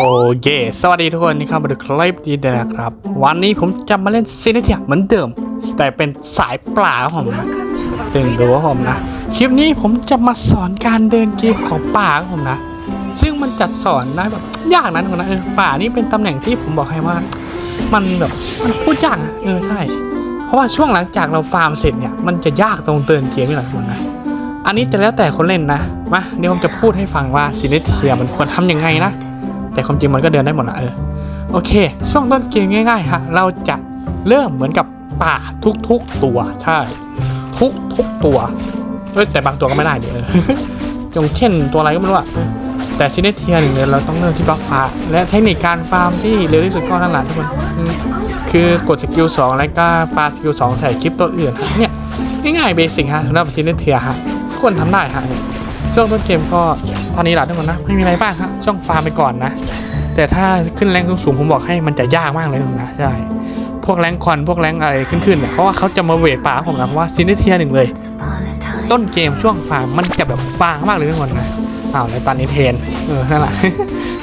โอเค สวัสดีทุกคนนี่ครับมาดูคลิปนี้ด้วยนะครับ วันนี้ผมจะมาเล่นซีนิเทียเหมือนเดิม แต่เป็นสายปลาครับผมนะซึ่งดูว่าผมนะ คลิปนี้ผมจะมาสอนการเดินเกมของป่าครับผมนะ ซึ่งมันจะสอนได้แบบยากนั้นคนนะเออป่านี่เป็นตำแหน่งที่ผมบอกให้ว่า มันแบบมันพูดยากอะเออใช่ เพราะว่าช่วงหลังจากเราฟาร์มเสร็จเนี่ยมันจะยากตรงเดินเกมนี่แหละทุกคนนะอันนี้จะแล้วแต่คนเล่นนะมาเดี๋ยวผมจะพูดให้ฟังว่าซีนิเทียมันควรทำยังไงนะ แต่ความจริงมันก็เดินได้หมดละเออโอเค ช่วงต้นเกมง่ายๆฮะเราจะเริ่มเหมือนกับป่าทุกๆตัวใช่ ทุกๆตัวเอ้ยแต่บางตัวก็ไม่ได้เดี๋ยวจงเช่นตัวอะไรก็ไม่รู้อะแต่ซีเนเทียหนึ่งเลยเราต้องเริ่มที่บล็อกฟ้า และเทคนิคการฟาร์มที่เร็วที่สุดก็นั่นแหละทุกคนคือกดสกิล2แล้วก็ปาสกิล2ใส่คลิปตัวอื่นเนี่ยง่ายๆเบสิกฮะสำหรับซีเนเทียฮะทุกคนทำได้ฮะเนี่ยช่วงต้นเกมก็ ท่านี้แหละทุกคนนะไม่มีอะไรบ้างฮะช่วงฟาร์มไปก่อนนะ แต่ถ้าขึ้นแรงสูงผมบอกให้มันจะยากมากเลยนะใช่พวกแรงคอนพวกแรงอะไรขึ้นๆเนี่ยเพราะว่าเขาจะมาเวทป่าผมนะว่าซีเนเทียหนึ่งเลย ต้นเกมช่วงฟาร์มมันจะแบบบางมากเลยทุกคนนะอ้าวแล้วตอนนี้เทนเออนั่นแหละ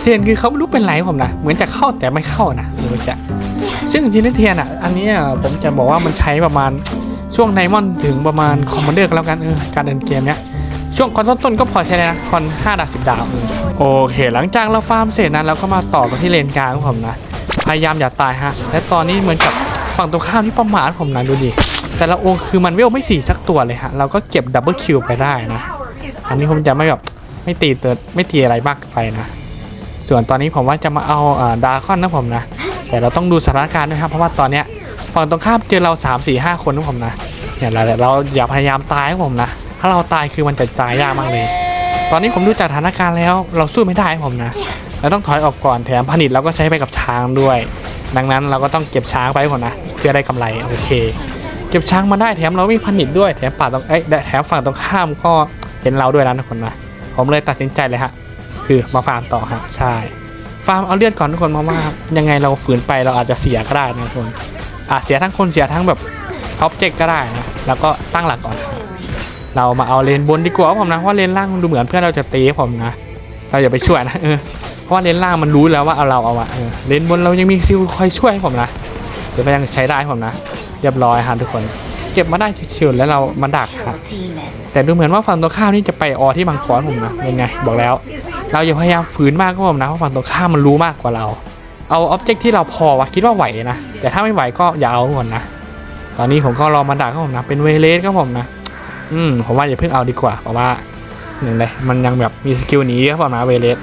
เทนคือเขาไม่รู้เป็นไรผมนะเหมือนจะเข้าแต่ไม่เข้านะหมือจะซึ่งจริงๆเทรนอะอันนี้ผมจะบอกว่ามันใช้ประมาณช่วงไดมอนถึงประมาณคอมมานเดอร์แล้วกันเออการเดินเกมเนี้ย ช่วงคอนต้นๆก็พอใช้ได้นะคอน5ดาว10 ดาวเออโอเค หลังจากเราฟาร์มเสร็จนะเราก็มาต่อกันที่เลนกลางของผมนะ พยายามอย่าตายฮะ และตอนนี้เหมือนกับฝั่งตรงข้ามที่ประมาทผมนะดูดิ แต่ละองค์คือมันเวลไม่สี่สักตัวเลยฮะ เราก็เก็บดับเบิลคิวไปได้นะ อันนี้ผมจะไม่แบบไม่ตีเติร์ดไม่ตีอะไรมากไปนะ ส่วนตอนนี้ผมว่าจะมาเอาดาร์คอนนะผมนะ แต่เราต้องดูสถานการณ์ด้วยครับเพราะว่าตอนเนี้ยฝั่งตรงข้ามเจอเรา3 4 5 คนนะผมนะเนี่ยเราเราอย่าพยายามตายครับผมนะ ถ้าเราตายคือมันจะตายยากมากเลย ตอนนี้ผมดูจากสถานการณ์แล้ว เราสู้ไม่ได้ผมนะ เราต้องถอยออกก่อนแถมผลิตเราก็ใช้ไปกับช้างด้วย ดังนั้นเราก็ต้องเก็บช้างไปก่อนนะเพื่อได้กำไรโอเค เก็บช้างมาได้แถมเราไม่ผลิตด้วยแถมป่าตรงเอ้ยแถมฝั่งตรงข้ามก็เห็นเราด้วยนะทุกคนนะผมเลยตัดสินใจเลยฮะคือมาฟาร์มต่อฮะใช่ฟาร์มเอาเลือดก่อนทุกคนเพราะว่ายังไงเราฝืนไปเราอาจจะเสียก็ได้นะทุกคนอาจเสียทั้งคนเสียทั้งแบบอ็อบเจกต์ก็ได้นะแล้วก็ตั้งหลักก่อน เรามาเอาเลนบนดีกว่าครับผมนะเพราะว่าเลนล่างมันดูเหมือนเพื่อนเราจะเตีผมนะเราอย่าไปช่วยนะเออเพราะว่าเลนล่างมันรู้แล้วว่าเอาเราเอาอะเออเลนบนเรายังมีซิลคอยช่วยผมนะเดี๋ยวมันยังใช้ได้ผมนะเรียบร้อยฮะทุกคน เก็บมาได้ชิวๆแล้วเรามาดักฮะแต่ดูเหมือนว่าฝั่งตรงข้ามนี่จะไปออที่มังกรผมนะยังไง บอกแล้ว เราอย่าพยายามฝืนมากก็ผมนะเพราะฝั่งตรงข้ามมันรู้มากกว่าเรา เอาอ็อบเจกต์ที่เราพอวะคิดว่าไหวนะแต่ถ้าไม่ไหวก็อย่าเอาก่อนนะตอนนี้ผมก็รอมาดักก็ผมนะเป็นเวเลสก็ผมนะ อืมผมว่าอย่าเพิ่งเอาดีกว่าเพราะว่าหนึ่งเลยมันยังแบบมีสกิลหนีครับผมนะเวเลส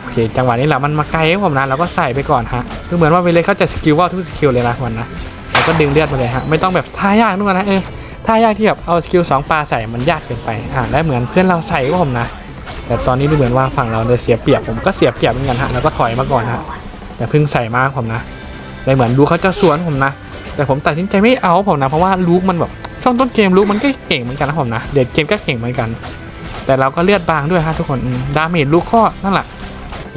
โอเคจังหวะนี้แหละมันมาไกลครับผมนะเราก็ใส่ไปก่อนฮะดูเหมือนว่าเวเลสเขาจะสกิลว่าทุกสกิลเลยนะวันนะเราก็ดึงเลือดมาเลยฮะไม่ต้องแบบท่ายากนู่นนะเออท่ายากที่แบบเอาสกิลสองปลาใส่มันยากเกินไปอ่าและเหมือนเพื่อนเราใส่ก็ผมนะแต่ตอนนี้ดูเหมือนว่าฝั่งเราเนี่ยเสียเปรียบผมก็เสียเปรียบเหมือนกันฮะแล้วก็ถอยมาก่อนฮะแต่เพิ่งใส่มากผมนะเลยเหมือนดูเขาจะสวนผมนะ แต่ผมตัดสินใจไม่เอาผมนะเพราะว่าลูกมันแบบ ช่วงต้นเกมลูกมันก็เก่งเหมือนกันนะผมนะเด็ดเกมก็เก่งเหมือนกัน แต่เราก็เลือดบางด้วยฮะทุกคนดาเมจลูกก็นั่นแหละ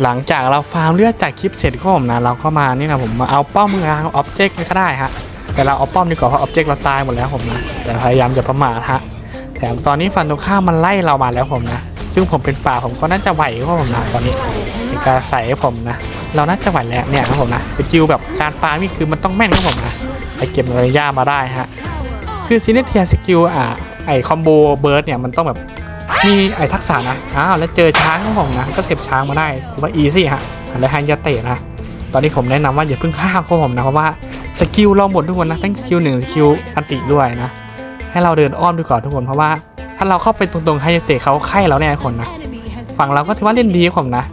หลังจากเราฟาร์มเลือดจากคลิปเสร็จก็ผมนะเราก็มานี่นะผมมาเอาป้อมมือออบเจกต์ก็ได้ฮะแต่เราเอาป้อมดีกว่าเพราะออบเจกต์เราตายหมดแล้วผมนะแต่พยายามจะประมาทฮะแถมตอนนี้ฝั่งตรงข้ามมันไล่เรามาแล้วผมนะ ซึ่งผมเป็นป่าผมก็น่าจะไหวครับผมนะตอนนี้ในการใส่ผมนะ เราน่าจะไหวแล้วเนี่ยครับผมนะสกิลแบบการปานี่คือมันต้องแม่นครับผมนะไปเก็บระยะมาได้ฮะ คือซีเนเทียสกิลอะไอคอมโบเบิร์ดเนี่ยมันต้องแบบมีไอทักษะนะ อ้าว แล้วเจอช้างครับผมนะ ก็เก็บช้างมาได้ถือว่าอีซี่ฮะแล้วฮันยาเตะนะ ตอนนี้ผมแนะนำว่าอย่าเพิ่งข้ามครับผมนะ เพราะว่าสกิลเราหมดทุกคนนะ ทั้งสกิลหนึ่งสกิลอันติด้วยนะ ให้เราเดินอ้อมดูก่อนทุกคนเพราะว่า ถ้าเราเข้าไปตรงๆไฮยาเตะเขาไข่เราแน่คนนะ ฝั่งเราก็ถือว่าเล่นดีผมนะ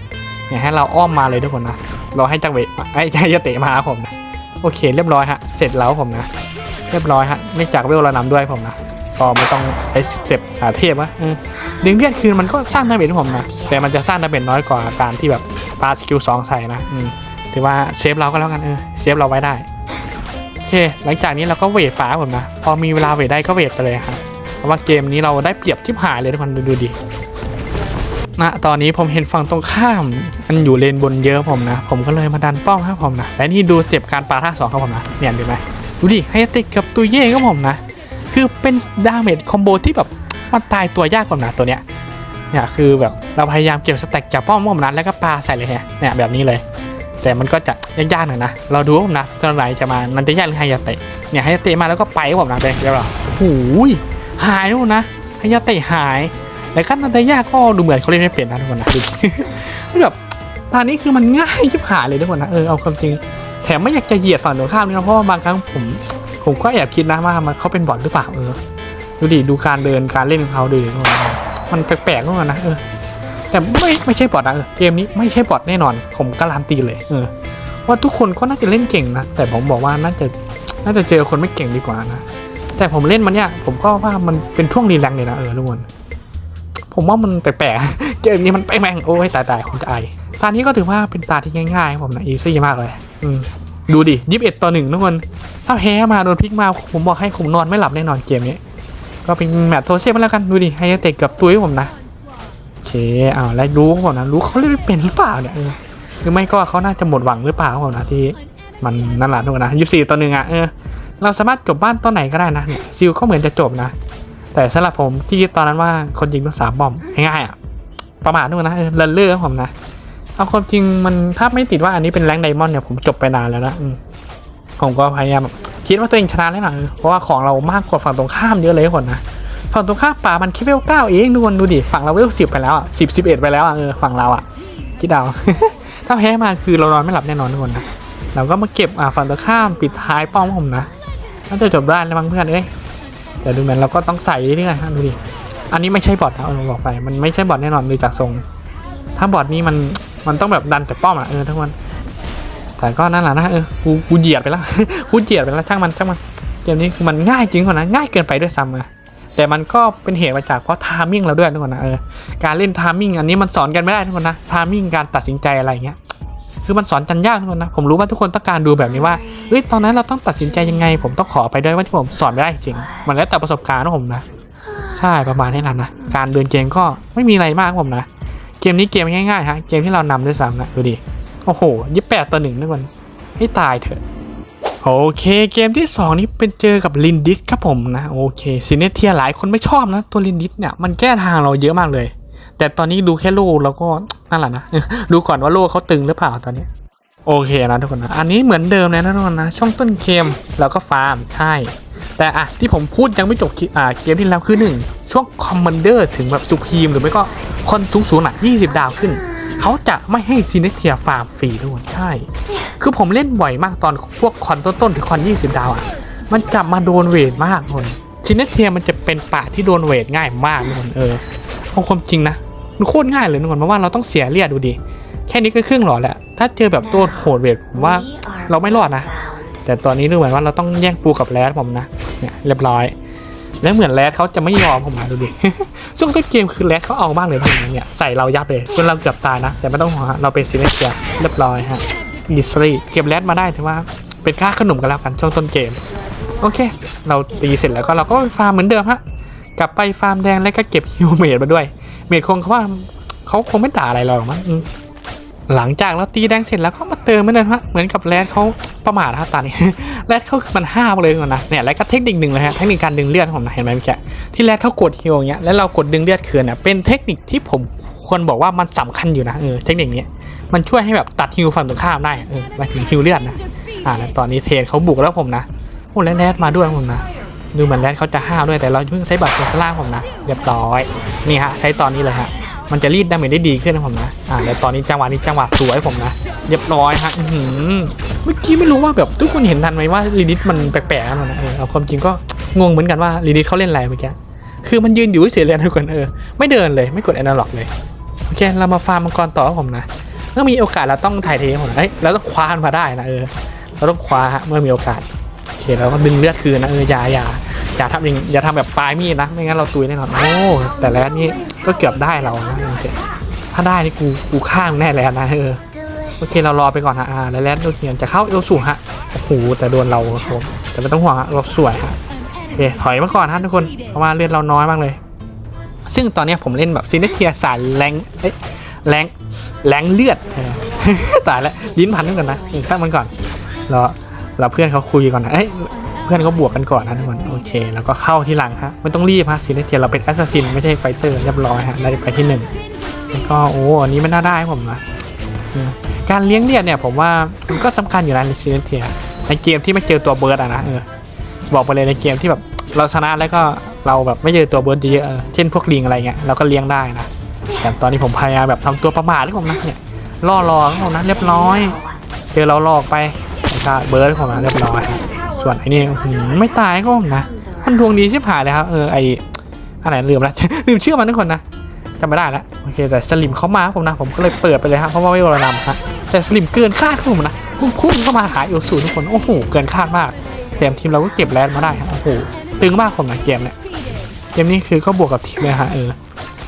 เนี่ยให้เราอ้อมมาเลยทุกคนนะรอให้จังเวะไอ้ยาเตะมาครับผมนะโอเค เรียบร้อยฮะเสร็จแล้วผมนะ เรียบร้อยฮะไม่จากเวลรานำด้วยผมนะก็ไม่ต้องใช้เสพหาเทพวะอืมดึงเลือดคืนมันก็สร้างดาเมจให้ผมนะแต่มันจะสร้างดาเมจน้อยกว่าการที่แบบปาสกิลสองใส่นะอืมถือว่าเซฟเราก็แล้วกันเออเซฟเราไว้ได้โอเค หลังจากนี้เราก็เวทป่าผมนะพอมีเวลาเวทได้ก็เวทไปเลยครับเพราะว่าเกมนี้เราได้เปรียบทิพหายเลยทุกคนดูดูดิณตอนนี้ผมเห็นฝั่งตรงข้ามมันอยู่เลนบนเยอะผมนะ ผมก็เลยมาดันป้อมครับผมนะและนี่ดูเจ็บการปาท่าสองครับผมนะเนี่ยดูไหม ดูดิไฮติกกับตัวเย่ครับผมนะ คือเป็นดาเมจคอมโบที่แบบมันตายตัวยากผมนะตัวเนี้ยเนี่ยคือแบบเราพยายามเก็บสแต็กจากป้อมผมนะแล้วก็ปาใส่เลยฮะเนี่ยแบบนี้เลย แต่มันก็จะยากๆหน่อยนะเราดูว่าผมนะตอนไหนจะมานันจะยากหรือไฮยาเตะเนี่ยไฮยาเตะมาแล้วก็ไปกับผมนะไปเรียบร้อยโอ้โหายทุกคนนะไฮยาเตะหายแต่ขั้นนันจะยากก็ดูเหมือนเขาเล่นไม่เปลี่ยนนะทุกคนนะดูแบบตอนนี้คือมันง่ายชิบหายเลยทุกคนนะเออเอาความจริง ถมไม่อยากจะเหยียดฝั่งตรงข้ามนี่นะเพราะว่าบางครั้งผมผมก็แอบคิดนะว่ามันเขาเป็นบอทหรือเปล่าเออดูดิดูการเดินการเล่นของเขาดูดิทุกคนนะมันแปลกๆทุกคนนะเออแต่ไม่ไม่ใช่บอทนะเกมนี้ไม่ใช่บอทแน่นอน ผมการันตีเลย เออ ว่าทุกคนก็น่าจะเล่นเก่งนะแต่ผมบอกว่าน่าจะน่าจะเจอคนไม่เก่งดีกว่านะแต่ผมเล่นมันเนี่ยผมก็ว่ามันเป็นช่วงรีแลกเลยนะเออทุกคนผมว่ามันแปลกๆเกมนี้มันไปแม่งโอ้ยตายตายผมจะไอ ตานี้ก็ถือว่าเป็นตาที่ง่ายๆครับผมนะอีซี่มากเลยอืมดูดิยีิบเอ็ดต่อหนึ่งทุกคน ถ้าแพ้มาโดนพลิกมาผมบอกให้ผมนอนไม่หลับแน่นอนเกมนี้ ก็เป็นแมตช์โทเซ่มาแล้วกันดูดิไฮเตะเกือบตุ้ยผมนะโอเคเอาแล้วรู้ครับผมนะรู้เขาเล่นไม่เป็นหรือเปล่าเนี่ยหรือไม่ก็เขาน่าจะหมดหวังหรือเปล่าครับผมนะที่มันนั่นแหละทุกคนนะยี่สี่ต่อหนึ่งอะเออเราสามารถจบบ้านตอนไหนก็ได้นะเนี่ยซิลเขาเหมือนจะจบนะ แต่สำหรับผมที่คิดตอนนั้นว่าคนยิงต้องสามบอมง่ายๆอะประมาททุกคนนะเออเลนเล่อรับผมนะ เอาความจริงมันถ้าไม่ติดว่าอันนี้เป็นแรงไดมอนด์เนี่ยผมจบไปนานแล้วนะผมก็พยายามคิดว่าตัวเองชนะแน่นอนเพราะว่าของเรามากกว่าฝั่งตรงข้ามเยอะเลยคนนะฝั่งตรงข้ามป่ามันแค่เวลเก้าเองทุกคนดูดิฝั่งเราเวลสิบไปแล้วอะสิบสิบเอ็ดไปแล้วอะเออฝั่งเราอะคิดเอาถ้าแพ้มาคือเรานอนไม่หลับแน่นอนทุกคนนะเราก็มาเก็บอ่าฝั่งตรงข้ามปิดท้ายป้อมผมนะน่าจะจบได้แล้วมั้งเพื่อนเอ้ยแต่ดูเหมือนเราก็ต้องใส่เรื่อยๆฮะดูดิอันนี้ไม่ใช่บอทนะเอาบอกไปมันไม่ใช่บอทแน่นอนดูจากทรงถ้าบอทนี้มัน มันต้องแบบดันแต่ป้อมอะเออทั้งวันแต่ก็นั่นแหละนะเออกูกูเหยียดไปแล้วกูเหยียดไปแล้วช่างมันช่างมันเกมนี้คือมันง่ายจริงคนนะง่ายเกินไปด้วยซ้ำอะแต่มันก็เป็นเหตุมาจากเพราะทามิ่งเราด้วยทุกคนนะเออการเล่นทามิ่งอันนี้มันสอนกันไม่ได้ทุกคนนะทามิ่งการตัดสินใจอะไรเงี้ยคือมันสอนกันยากทุกคนนะผมรู้ว่าทุกคนต้องการดูแบบนี้ว่าเฮ้ยตอนนั้นเราต้องตัดสินใจยังไง ผมต้องขอไปด้วยว่าที่ผมสอนไม่ได้จริงมันแล้วแต่ประสบการณ์ของผมนะ ใช่ประมาณนี้นั่นนะการเดินเกมก็ไม่มีอะไรมากผมนะ เกมนี้เกมง่ายๆฮะ เกมที่เรานำด้วยซ้ำนะดูดิ โอ้โหยี่แปดต่อหนึ่งทุกคนให้ตายเถอะ โอเคเกมที่ 2 นี้เป็นเจอกับลินดิสครับผมนะ โอเคซีเนเทียหลายคนไม่ชอบนะ ตัวลินดิสเนี่ยมันแก้ทางเราเยอะมากเลย แต่ตอนนี้ดูแค่โลแล้วก็นั่นแหละนะดูก่อนว่าโลเขาตึงหรือเปล่าตอนนี้โอเคนะทุกคนนะ อันนี้เหมือนเดิมเลยนะทุกคนนะ ช่องต้นเกมเราก็ฟาร์ม ใช่ แต่อะที่ผมพูดยังไม่จบอ่าเกมที่แล้วคือหนึ่งช่วงคอมมานเดอร์ถึงแบบสุพีมหรือไม่ก็คอนสูงสูงๆอะ20 ดาวขึ้น เขาจะไม่ให้ซีเนเทียฟาร์มฟรีทุกคนใช่ คือผมเล่นบ่อยมากตอนพวกคอนต้นๆถึงคอน 20 ดาวอะมันจับมาโดนเวทมากทุกคนซีเนเทียมันจะเป็นป่าที่โดนเวทง่ายมากทุกคนเออเอาความจริงนะมันโคตรง่ายเลยทุกคนเพราะว่าเราต้องเสียเลือดดูดิแค่นี้ก็ครึ่งหลอดแหละถ้าเจอแบบตัวโหดเวทผมว่าเราไม่รอดนะแต่ตอนนี้ดูเหมือนว่าเราต้องแย่งปูกับแรดผมนะ เนี่ยเรียบร้อย แล้วเหมือนแรดเขาจะไม่ยอมผมนะดูดิช่วงต้นเกมคือแรดเขาเอามากเลยผมเนี่ยใส่เรายับเลยจนเราเกือบตายนะ แต่ไม่ต้องห่วงเราเป็นซีเนเซียเรียบร้อยฮะดิสรีเก็บแรดมาได้ถือว่าเป็นค่าขนมกันแล้วกันช่วงต้นเกม โอเค เราตีเสร็จแล้วก็เราก็ไปฟาร์มเหมือนเดิมฮะกลับไปฟาร์มแดงแล้วก็เก็บฮิวเมดมาด้วย เมดคงเขาว่าเขาคงไม่ด่าอะไรเราหรอกมั้ง หลังจากเราตีแดงเสร็จแล้วก็มาเติมเหมือนเดิมฮะเหมือนกับแรดเขาประมาทฮะตอนนี้แรดเขาคือมันห้าวเลยก่อนนะเนี่ยแล้วก็เทคนิคหนึ่งเลยฮะเทคนิคการดึงเลือดผมนะเห็นไหมเมื่อกี้ที่แรดเขากดฮิวอย่างเงี้ยแล้วเรากดดึงเลือดคืนเนี่ยเป็นเทคนิคที่ผมควรบอกว่ามันสำคัญอยู่นะเออเทคนิคนี้มันช่วยให้แบบตัดฮิวฝั่งตรงข้ามได้เออหมายถึงฮิวเลือดนะอ่าตอนนี้เทนเขาบุกแล้วผมนะโอ้แล้วแรดมาด้วยผมนะดูเหมือนแรดเขาจะห้าวด้วยแต่เราเพิ่งใช้บัตรเซนสล่างผมนะเรียบร้อยนี่ฮะใช้ตอนนี้เลยฮะ มันจะรีดดาเมจได้ดีขึ้นนะผมนะ อ่าแต่ตอนนี้จังหวะนี้จังหวะสวยผมนะ เรียบร้อยฮะอื้อหือเมื่อกี้ไม่รู้ว่าแบบทุกคนเห็นทันไหมว่าลีนิดมันแปลกๆนะนะเออเอาความจริงก็งงเหมือนกันว่าลีนิดเขาเล่นอะไรเมื่อกี้ คือมันยืนอยู่เฉยๆเลยทุกคนเออ ไม่เดินเลยไม่กดแอนาล็อกเลย โอเค เรามาฟาร์มมังกรต่อผมนะ เมื่อมีโอกาสเราต้องถ่ายเทผมนะเอ้ยเราต้องคว้ามันมาได้นะเออ เราต้องคว้าฮะเมื่อมีโอกาส โอเค เราก็ดึงเลือดคืนนะเออยายา อย่าทำอย่างอย่าทำแบบปลายมีดนะ ไม่งั้นเราตุยแน่นอน โอ้ แต่แล้วนี่ก็เกือบได้เรานะโอเคถ้าได้นี่กู กูข้ามแน่แล้วนะเออ โอเค เรารอไปก่อนฮะ อ่า แล้วแลนด์โดนเหียนจะเข้าเอลสูฮะ โอ้โห แต่โดนเราครับ แต่ไม่ต้องห่วงฮะเราสวยฮะโอเคถอยมาก่อนฮะทุกคน เพราะว่าเลือดเราน้อยมากเลย ซึ่งตอนนี้ผมเล่นแบบซีเนเทียสายแรงเอ้ยแรงแรงเลือดตายแล้วลิ้นพันกันนะอีกสักมันก่อนเราเราเพื่อนเขาคุยก่อนนะเอ้ย พื่อนเขาบวกกันก่อนนะทุกคนโอเค แล้วก็เข้าที่หลังฮะไม่ต้องรีบฮะซีเนเทียเราเป็นแอสซัสซินไม่ใช่ไฟเตอร์เรียบร้อยฮะได้ไปที่หนึ่งแล้วก็โอ้อันนี้ไม่น่าได้ผมนะการเลี้ยงเลียดเนี่ยผมว่ามันก็สำคัญอยู่นะในซีเนเทียในเกมที่ไม่เจอตัวเบิร์ดอะนะเออบอกไปเลยในเกมที่แบบเราชนะแล้วก็เราแบบไม่เจอตัวเบิร์ดเยอะเช่นพวกลิงอะไรเงี้ยเราก็เลี้ยงได้นะแต่ตอนนี้ผมพยายามแบบทำตัวประมาทที่ผมนะเนี่ยล่อรอของผมนะเรียบร้อย เจอเราหลอกไปเบิร์ดของผมนะเรียบร้อย ส่วนไอ้นี่อื้อหือไม่ตายก็ผมนะมันดวงดีชิบหายเลยครับเออไออะไรลืมแล้วลืมชื่อมันทุกคนนะจำไม่ได้แล้วโอเคแต่สลิมเขามาครับผมนะ ผมก็เลยเปิดไปเลยครับเพราะว่าไม่วรนำครับแต่สลิมเกินคาดครับผมนะพุ่งเข้ามาหาเอลสูทุกคนโอ้โหเกินคาดมากแถมทีมเราก็เก็บแลนด์มาได้ครับโอ้โหตึงมากผมนะเกมเนี่ยเกมนี้คือก็บวกกับทีมเลยฮะเออ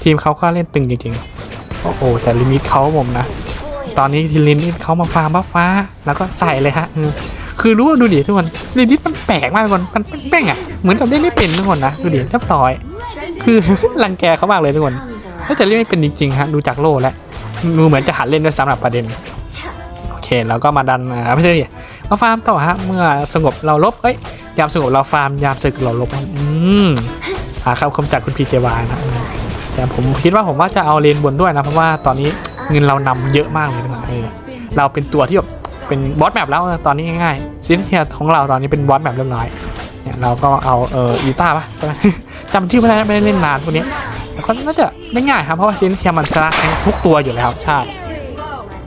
ทีมเขาก็เล่นตึงจริงๆโอ้โหแต่ลิมิตเขาผมนะ ตอนนี้ทีลิมิตเขามาฟาร์มบัฟฟ้า แล้วก็ใส่เลยฮะเออ คือรู้ว่าดูดิทุกคนลิมิตมันแปลกมากทุกคนมันแป้งๆอะเหมือนกับเล่นไม่เป็นทุกคนนะดูดิเรียบร้อย คือรังแกเขามากเลยทุกคนถ้าจะเล่นไม่เป็นจริงๆฮะดูจากโล่แล้วดูเหมือนจะหัดเล่นด้วยสำหรับประเด็นโอเคเราก็มาดันอ่าไม่ใช่ดิมาฟาร์มต่อฮะเมื่อสงบเราลบเอ้ยยามสงบเราฟาร์มยามศึกเราลบอืมหาคำคมจากคุณพีเจวานะแต่ผมคิดว่าผมว่าจะเอาเลนบนด้วยนะเพราะว่าตอนนี้เงินเรานำเยอะมากเลยทุกคนเออเราเป็นตัวที่แบบ เป็นบอสแมปแล้วตอนนี้ง่ายๆซินเทียของเราตอนนี้เป็นบอสแมปเรียบร้อยเนี่ยเราก็เอาเอออีต้าปะจำชื่อไม่ได้ไม่ได้เล่นนานพวกนี้แต่ก็น่าจะไม่ง่ายครับเพราะว่าซินเทียมันชนะทุกตัวอยู่แล้วใช่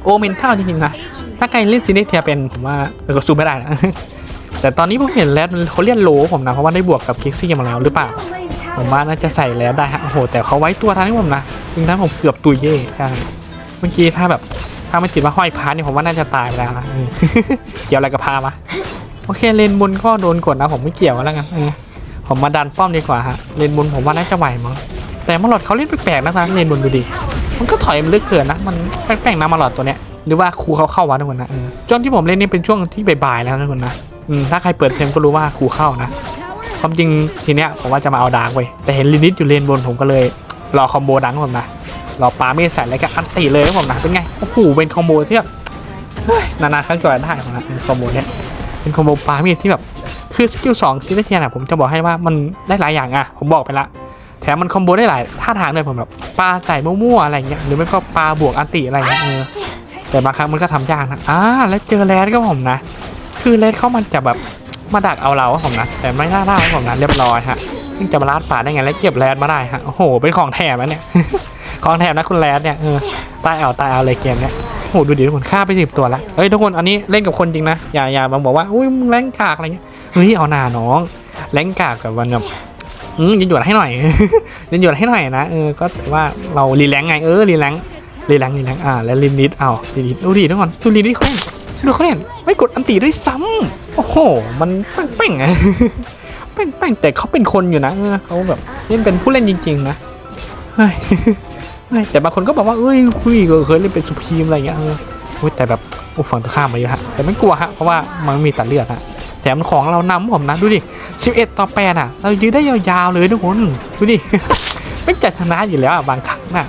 โอเมนเท่าจริงๆนะถ้าใครเล่นซินเทียเป็นผมว่าเออก็สู้ไม่ได้นะแต่ตอนนี้ผมเห็นแรดเขาเรียกโลผมนะเพราะว่าได้บวกกับคิกซี่มาแล้วหรือเปล่าผมว่าน่าจะใส่แล้วได้ฮะโอ้โหแต่เขาไว้ตัวทันที่ผมนะจริงๆผมเกือบตุยเย่ใช่เมื่อกี้ถ้าแบบ ถ้าไม่ติดว่าห้อยพาเนี่ยผมว่าน่าจะตายไปแล้วนะเกี่ยวอะไรกับพามะโอเคเลนบนก็โดนกดนะผมไม่เกี่ยวแล้วกันผมมาดันป้อมดีกว่าฮะเลนบนผมว่าน่าจะไหวมั้งแต่มาหลอดเขาเล่นแปลกๆนะคะเลนบนดูดิมันก็ถอยมันลึกเกินนะมันแปลกๆนะมาหลอดตัวเนี้ยหรือว่าครูเขาเข้าวะทุกคนนะช่วงที่ผมเล่นนี่เป็นช่วงที่บ่ายๆแล้วนะทุกคนนะอืมถ้าใครเปิดเทมก็รู้ว่าครูเข้านะความจริงทีเนี้ยผมว่าจะมาเอาดาร์กไว้แต่เห็นลินิตอยู่เลนบนผมก็เลยรอคอมโบดังผมนะ เรอปาเมสใส่แล้วก็อันตีเลยครับผมนะเป็นไงโอ้โหเป็นคอมโบที่แบบนานๆครั้งจะได้ผมนะเป็นคอมโบเนี้ยเป็นคอมโบปาเมสที่แบบคือสกิลสองซีเรียน่ะผมจะบอกให้ว่ามันได้หลายอย่างอะผมบอกไปละแถมมันคอมโบได้หลายท่าทางด้วยผมแบบปลาใส่มั่วๆอะไรเงี้ยหรือไม่ก็ปลาบวกอันติอะไรเงี้ยเออแต่บางครั้งมันก็ทำยากนะอ่าแล้วเจอแรดก็ผมนะ คือเลดเขามันจะแบบมาดักเอาเราผมนะแต่ไม่น่าได้ครับผมนะเรียบร้อยฮะซึ่งจะมาลาดป่าได้ไงแล้วเก็บแรดมาได้ฮะโอ้โหเป็นของแถมนะเนี่ย ของแถมนะคุณแรดเนี่ยเออตายเอาตายเอาเลยเกมเนี้ยโอ้โหดูดิทุกคนฆ่าไปสิบตัวละเฮ้ยทุกคนอันนี้เล่นกับคนจริงนะอย่าอย่ามาบอกว่าอุ้ยมึงแรงกากอะไรเงี้ยเฮ้ยเอาหนาน้องแรงกากกับวันแบบอืมยินหยวนให้หน่อยยินหยวนให้หน่อยนะเออก็ว่าเรารีแลงไงเออรีแลงรีแลงรีแลงอ่าแล้วลินิตเอาลินิตดูดิทุกคนดูลินิตเขาเล่นดูเขาเล่นไม่กดอันตีด้วยซ้ำโอ้โห มันแป้งๆอะแป้งๆแต่เขาเป็นคนอยู่นะเขาแบบเล่นเป็นผู้เล่นจริงๆนะเฮ้ย แต่บางคนก็บอกว่าเอ้ยคุยเคยเล่นเป็นสุพีมอะไรเงี้ยเออแต่แบบโอ้ฝั่งตรงข้ามมาเยอะฮะแต่ไม่กลัวฮะเพราะว่ามันไม่มีตัดเลือดฮะแถมของเรานำผมนะดูดิ 11 ต่อ8อะ เรายืนได้ยาวๆเลยทุกคนดูดิไม่จัดชนะอยู่แล้วอะบางครั้งน่ะ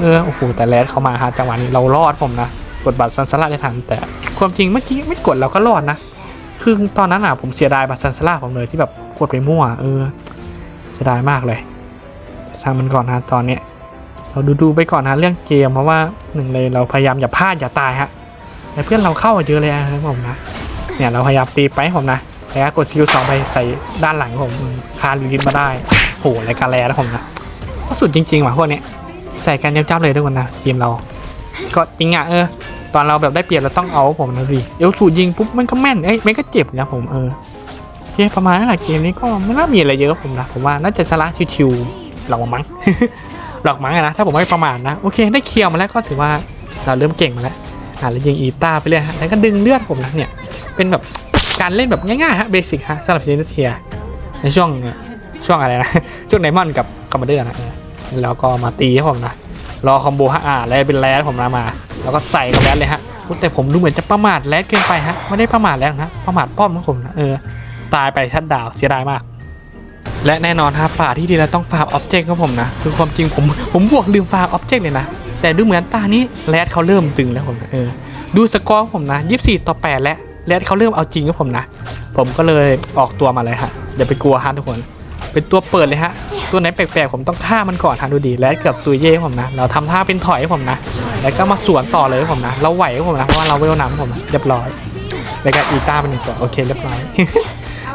เออโอ้โหแต่แรดเขามาฮะจังหวะนี้เรารอดผมนะกดบัตรซันสลัดได้ทันแต่ความจริงเมื่อกี้ไม่กดเราก็รอดนะคือตอนนั้นอะผมเสียดายบัตรซันสลัดผมเลยที่แบบกดไปมั่วเออเสียดายมากเลยสร้างมันก่อนนะตอนเนี้ย เราดูดูไปก่อนนะเรื่องเกมเพราะว่าหนึ่งเลยเราพยายามอย่าพลาดอย่าตายฮะแต่เพื่อนเราเข้าเยอะเลยนะผมนะเนี่ยเราพยายามตีไปผมนะแล้วกดสกิลสองไปใส่ด้านหลังผมคาลิลิตมาได้โหรายการแลนะผมนะก็สุดจริงๆว่ะพวกเนี้ยใส่กันยับจับเลยทุกคนนะทีมเรา ก็จริงอะเออตอนเราแบบได้เปรียบเราต้องเอาผมนะดิเอลสูยิงปุ๊บมันก็แม่นเอ้ยมันก็เจ็บนะผมเออโอเคประมาณนั้นแหละเกมนี้ก็ไม่น่ามีอะไรเยอะผมนะผมว่าน่าจะชนะชิวๆหลอกมั้ง หลอกมั้งนะ ถ้าผมไม่ประมาทนะ โอเค ได้เคลียร์มาแล้วก็ถือว่าเราเริ่มเก่งมาแล้วอ่าแล้วยิงอีต้าไปเรื่อยฮะแล้วก็ดึงเลือดผมนะเนี่ย เป็นแบบการเล่นแบบง่ายๆฮะเบสิกฮะสำหรับซีนเทียในช่วงช่วงอะไรนะ ช่วงไดมอนกับคอมมานเดอร์นะแล้วก็มาตีให้ผมนะ รอคอมโบฮะอ่าแล้วเป็นแรดผมนะมา แล้วก็ใส่กับแรดเลยฮะแต่ผมดูเหมือนจะประมาทแรดเกินไปฮะ ไม่ได้ประมาทแรดนะประมาทป้อมของผมนะเออ ตายไปชัดดาวเสียดายมาก และแน่นอนฮะป่าที่ดีแล้วต้องฟาร์มออบเจกต์ครับผมนะ คือความจริงผมผมบวกลืมฟาร์มออบเจกต์เลยนะ แต่ดูเหมือนตานี้แรดเขาเริ่มตึงแล้วผมนะเออดูสกอร์ผมนะ24 ต่อ 8 แล้วแรดเขาเริ่มเอาจริงกับผมนะ ผมก็เลยออกตัวมาเลยฮะอย่าไปกลัวฮะทุกคน เป็นตัวเปิดเลยฮะตัวไหนแปลกๆผมต้องฆ่ามันก่อนฮะดูดีและเกือบตุยเย่ผมนะเราทำท่าเป็นถอยผมนะ แล้วก็มาสวนต่อเลยผมนะ เราไหวผมนะเพราะว่าเราเวลน้ำผมนะเรียบร้อยแล้วก็อีต้าเป็นหนึ่งตัวโอเคเรียบร้อย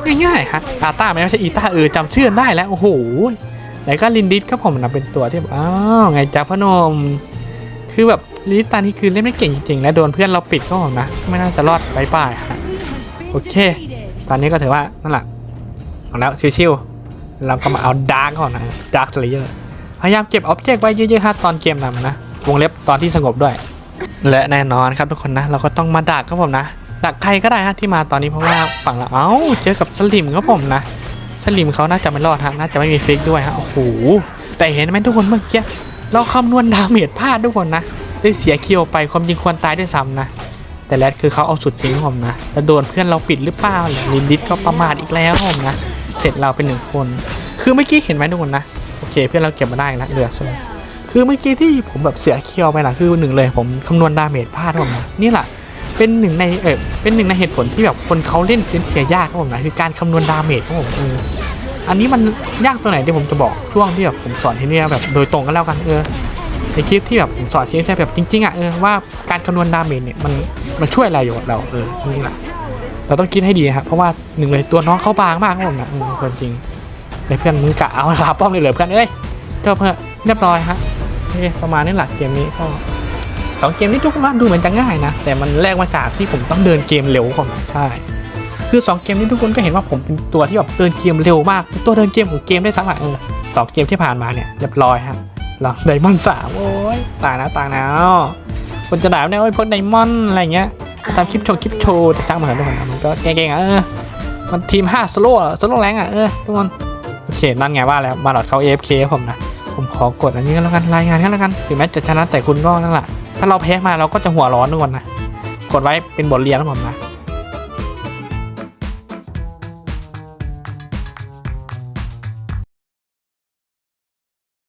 ง่ายๆฮะอาต้าไม่ใช่อีต้าเออจำชื่อได้แล้ว โอ้โหแล้วก็ลินดิสก็ผมนะเป็นตัวที่แบบอ้าวไงจ๊ะพ่อหนม คือแบบลินดิสตานี่คือเล่นไม่เก่งจริงๆ และโดนเพื่อนเราปิดก็ผมนะ ไม่น่าจะรอดไปป่ายฮะโอเค ตอนนี้ก็ถือว่านั่นแหละเอาแล้วชิวๆเราก็มาเอาดาร์กก่อนนะดาร์กสเลเยอร์พยายามเก็บออบเจกต์ไว้เยอะๆฮะตอนเกมนำนะวงเล็บตอนที่สงบด้วย และแน่นอนครับทุกคนนะ เราก็ต้องมาดักครับผมนะ ดักใครก็ได้ฮะที่มาตอนนี้เพราะว่าฝั่งเราเอ้าเจอกับสลิมครับผมนะสลิมเขาน่าจะไม่รอดฮะน่าจะไม่มีฟิกด้วยฮะโอ้โหแต่เห็นไหมทุกคนเมื่อกี้เราคำนวณดาเมจพลาดทุกคนนะได้เสียคิวไปความจริงควรตายด้วยซ้ำนะแต่แรดคือเขาเอาสุดจริงผมนะแล้วโดนเพื่อนเราปิดหรือเปล่าเนี่ยลินดิสก็ประมาทอีกแล้วผมนะเสร็จเราเป็นหนึ่งคน คือเมื่อกี้เห็นไหมทุกคนนะโอเค เพื่อนเราเก็บมาได้แล้วเหลือใช่ไหมคือเมื่อกี้ที่ผมแบบเสียเคียวไปนะคือหนึ่งเลยผมคำนวณดาเมจพลาดผมนะนี่แหละ เป็นหนึ่งในเออเป็นหนึ่งในเหตุผลที่แบบคนเขาเล่นเซนเทียยากครับผมนะคือการคำนวณดาเมจครับผมเอออันนี้มันยากตัวไหนที่ผมจะบอกช่วงที่แบบผมสอนที่นี่แบบโดยตรงกันแล้วกันเออในคลิปที่แบบผมสอนชี้แค่แบบจริงๆอะเออว่าการคำนวณดาเมจเนี่ยมันมันช่วยอะไรอยู่กับเราเออนี่แหละเราต้องคิดให้ดีครับเพราะว่าหนึ่งเลยตัวน้องเขาบางมากครับผมนะเออคนจริงในเพื่อนมึงกะเอาลาป้อมเลยเหรอเพื่อนเอ้ยเจ้าเพื่อนเรียบร้อยฮะโอเคประมาณนี้แหละเกมนี้ก็ สองเกมนี้ทุกคนว่าดูเหมือนจะง่ายนะ แต่มันแลกมาจากที่ผมต้องเดินเกมเร็วของผมใช่ คือสองเกมนี้ทุกคนก็เห็นว่าผมเป็นตัวที่แบบเดินเกมเร็วมากตัวเดินเกมของเกมได้สักหน่อยเออสองเกมที่ผ่านมาเนี่ยเรียบร้อยฮะหลังไดมอนด์สามโอ้ยตายนะตายแล้วคนจะด่าเนี่ยโอ้ยพวกไดมอนด์อะไรเงี้ยตามคลิปโชว์คลิปโชว์แต่ช่างมันเถอะทุกคนนะมันก็เก่งๆอะเออมันทีม5สโลว์สโลว์แรงอะเออทุกคนโอเคนั่นไงว่าแล้วมาหลอดเขา AFK ผมนะผมขอกดอันนี้ก็แล้วกันรายงานกันแล้วกันถึงแม้จะชนะแต่คุณก็นั่นแหละ ถ้าเราแพ้มาเราก็จะหัวร้อนทุกคนนะกดไว้เป็นบทเรียนนะผมนะ